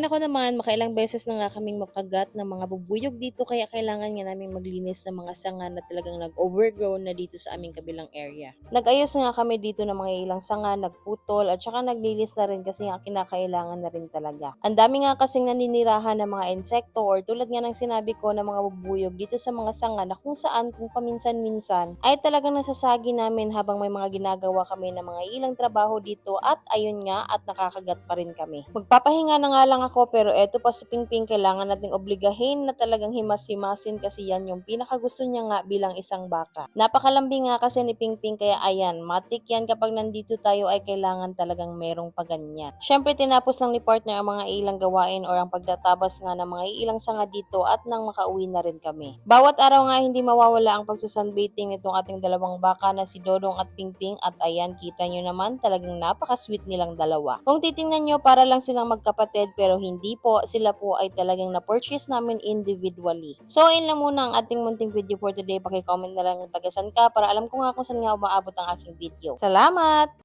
Ay nako naman, makailang beses na nga kaming makagat ng mga bubuyog dito kaya kailangan nga namin maglinis ng mga sanga na talagang nag-overgrown na dito sa aming kabilang area. Nag-ayos nga kami dito ng mga ilang sanga, nagputol at saka naglilis na rin kasi nga kinakailangan na rin talaga. Ang dami nga kasing naninirahan ng mga insekto or tulad nga ng sinabi ko ng mga bubuyog dito sa mga sanga na kung saan kung paminsan-minsan ay talagang nasasagi namin habang may mga ginagawa kami ng mga ilang trabaho dito at ayun nga at nakakagat pa rin kami. Magpapahinga na nga lang ako pero eto pa si Pingping kailangan nating obligahin na talagang himas-himasin kasi yan yung pinakagusto niya nga bilang isang baka. Napakalambing nga kasi ni Pingping kaya ayan, matik yan kapag nandito tayo ay kailangan talagang merong paganyan. Syempre tinapos lang ni partner ang mga ilang gawain or ang pagtatabas nga ng mga ilang sanga dito at nang makauwi na rin kami. Bawat araw nga hindi mawawala ang pagsasunbaiting nitong ating dalawang baka na si Dodong at Pingping at ayan kita nyo naman talagang napaka-sweet nilang dalawa. Kung titingnan nyo para lang silang magkapatid pero hindi po sila po ay talagang na-purchase namin individually. So ayun lang muna ang ating munting video for today. Pakicomment na lang kung tagasan ka para alam ko nga kung saan nga umaabot ang aking video. Salamat!